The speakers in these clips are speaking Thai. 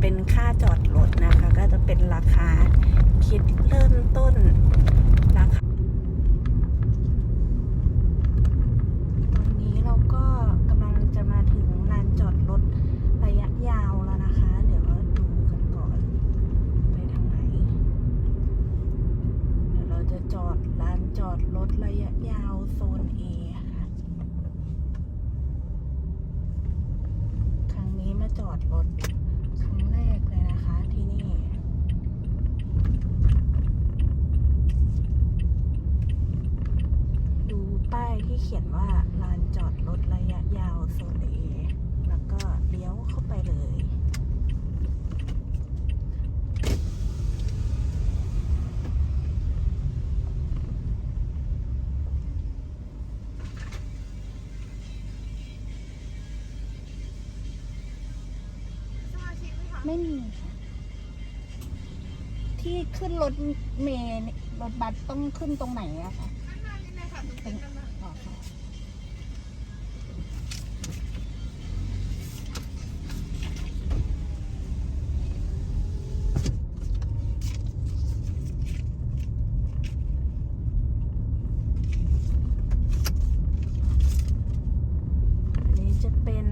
เป็นค่าจอดรถนะคะ ก็จะเป็นราคาคิดเริ่มต้นราคาตอนนี้เราก็กำลังจะมาถึงลานจอดรถระยะยาวแล้วนะคะ เดี๋ยวเราดูกันก่อนไปทางไหน เดี๋ยวเราจะจอดลานจอดรถระยะยาวโซน A ค่ะครั้งนี้มาจอดรถ ครั้งแรกเลยนะคะที่นี่ ดูป้ายที่เขียนว่าลานจอดรถระยะ ไม่มีค่ะที่ขึ้นรถเมล์รถบัสต้องขึ้นตรงไหนอะคะ ตรงอ๋อค่ะอันนี้จะเป็น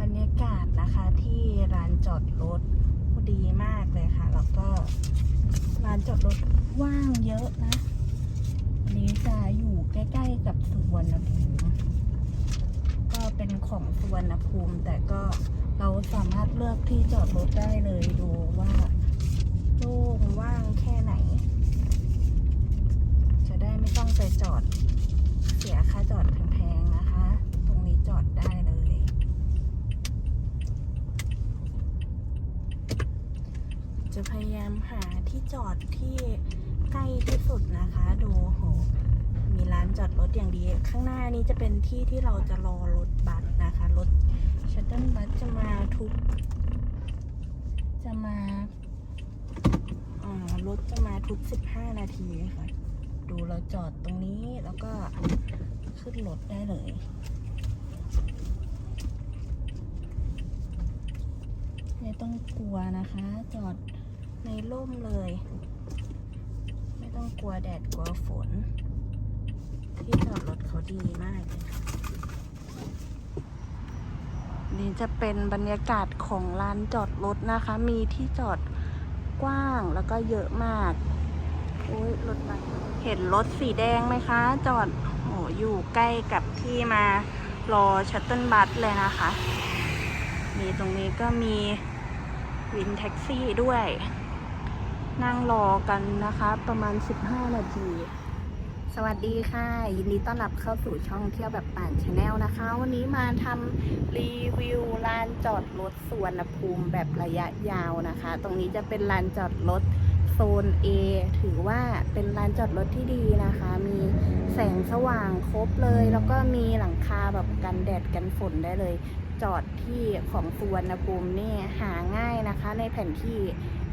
บรรยากาศนะคะที่ร้านจอดรถดีมากเลยค่ะ แล้วก็ร้าน จอดรถว่างเยอะนะอันนี้จะอยู่ใกล้ ๆ กับสุวรรณภูมิก็เป็นของสุวรรณภูมิ แต่ก็เราสามารถเลือกที่จอดรถได้เลยดูว่าโล่งว่างแค่ไหน จะได้ไม่ต้องไปจอดเสียค่าจอดแพงๆนะคะ ตรงนี้จอดได้เลยจะพยายามหา ที่จอดที่ใกล้ที่สุดนะคะ ดูโหมีร้านจอดรถอย่างดี ข้างหน้านี้จะเป็นที่ที่เราจะรอรถบัสนะคะ รถชัตเติลบัสจะมาทุก จะมาอ่ารถจะมาทุก 15 นาทีค่ะ ดูเราจอดตรงนี้แล้วก็ขึ้นรถได้เลยไม่ต้องกลัวนะคะ จอด ในร่มเลย ไม่ต้องกลัวแดดกลัวฝน ที่จอดรถเขาดีมากเลยค่ะนี่จะเป็นบรรยากาศของลานจอดรถนะคะ มีที่จอดกว้างแล้วก็เยอะมากโอ้ยรถบัสเห็นรถสีแดงไหมคะ จอดโอ้อยู่ใกล้กับที่มารอชัตเติลบัสเลยนะคะ มีตรงนี้ก็มีวินแท็กซี่ด้วย นั่งรอกันนะคะ ประมาณ 15 นาที สวัสดีค่ะ ยินดีต้อนรับเข้าสู่ช่องเที่ยวแบบป่านชาแนลนะคะ วันนี้มาทำรีวิวลานจอดรถสวนภูมิแบบระยะยาวนะคะ ตรงนี้จะเป็นลานจอดรถโซน A ถือว่าเป็นลานจอดรถที่ดีนะคะ มีแสงสว่างครบเลย แล้วก็มีหลังคาแบบกันแดดกันฝนได้เลย จอดที่ของสวรรณภูมินี่หาง่ายนะคะ ในแผนที่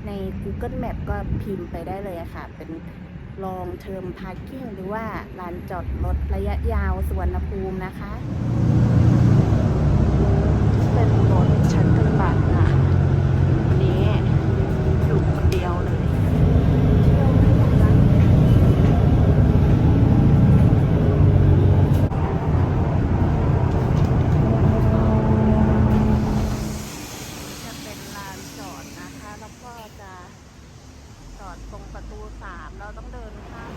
ใน Google Map ก็พิมพ์ไปได้เลยค่ะ เป็น long term parking หรือว่าลานจอดรถระยะยาวสวนภูมินะคะ เป็นรถชัตเติลบัสนะคะวันนี้อยู่คนเดียวเลยเที่ยวไม่หมดนะจะเป็นลานจอดนะคะ แล้วก็จะจอดตรงประตูสามเราต้องเดินข้าม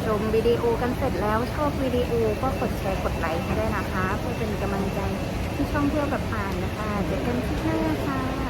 ช มวิดีโอกันเสร็จแล้วชอบวิดีโอก็กดแชร์กดไลค์ให้ได้นะคะ เพื่อเป็นกำลังใจที่ช่องเที่ยวแบบผ่านนะคะเจอกันที่หน้าค่ะ